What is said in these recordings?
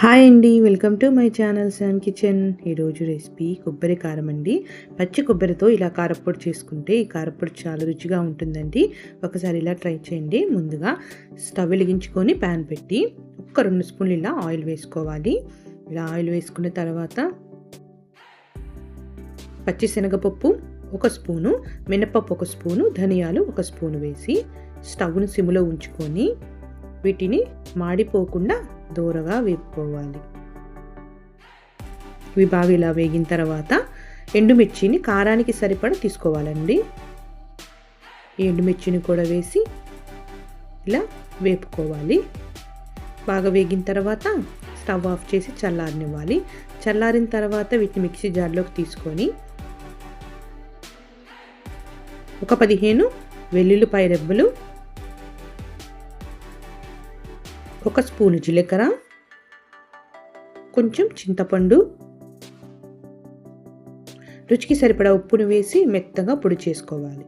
Hi అండి welcome to my channel Sam kitchen. ఈరోజు recipe కొబ్బరి కారం అండి. పచ్చి కొబ్బరితో ఇలా కారప్పొడి చేసుకుంటే ఈ కారప్పొడి చాలా రుచిగా ఉంటుందండి. ఒకసారి ఇలా ట్రై చేయండి. ముందుగా స్టవ్ వెలిగించుకొని ప్యాన్ పెట్టి ఒక్క రెండు స్పూన్లు ఇలా ఆయిల్ వేసుకోవాలి. ఇలా ఆయిల్ వేసుకున్న తర్వాత పచ్చి శనగపప్పు ఒక స్పూను మినపప్పు ఒక స్పూను ధనియాలు ఒక స్పూను వేసి స్టవ్ను సిమ్లో ఉంచుకొని వీటిని మాడిపోకుండా దూరగా వేపుకోవాలి. ఇవి బాగా ఇలా వేగిన తర్వాత ఎండుమిర్చిని కారానికి సరిపడా తీసుకోవాలండి. ఈ ఎండుమిర్చిని కూడా వేసి ఇలా వేపుకోవాలి. బాగా వేగిన తర్వాత స్టవ్ ఆఫ్ చేసి చల్లారనివ్వాలి. చల్లారిన తర్వాత వీటిని మిక్సీ జార్లోకి తీసుకొని ఒక పదిహేను వెల్లుల్లిపాయ రెబ్బలు ఒక స్పూను జీలకర్ర కొంచెం చింతపండు రుచికి సరిపడా ఉప్పును వేసి మెత్తగా పొడి చేసుకోవాలి.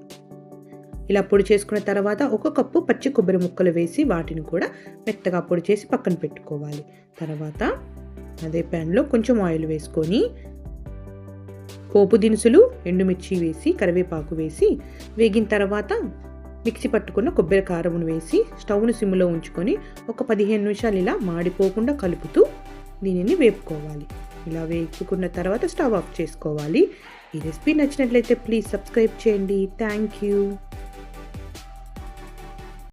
ఇలా పొడి చేసుకున్న తర్వాత ఒక కప్పు పచ్చి కొబ్బరి ముక్కలు వేసి వాటిని కూడా మెత్తగా పొడి చేసి పక్కన పెట్టుకోవాలి. తర్వాత అదే ప్యాన్లో కొంచెం ఆయిల్ వేసుకొని పోపు దినుసులు ఎండుమిర్చి వేసి కరివేపాకు వేసి వేగిన తర్వాత మిక్సీ పట్టుకున్న కొబ్బరి కారమును వేసి స్టవ్ను సిమ్లో ఉంచుకొని ఒక పదిహేను నిమిషాలు ఇలా మాడిపోకుండా కలుపుతూ దీనిని వేపుకోవాలి. ఇలా వేపుకున్న తర్వాత స్టవ్ ఆఫ్ చేసుకోవాలి. ఈ రెసిపీ నచ్చినట్లయితే ప్లీజ్ సబ్స్క్రైబ్ చేయండి. Thank you.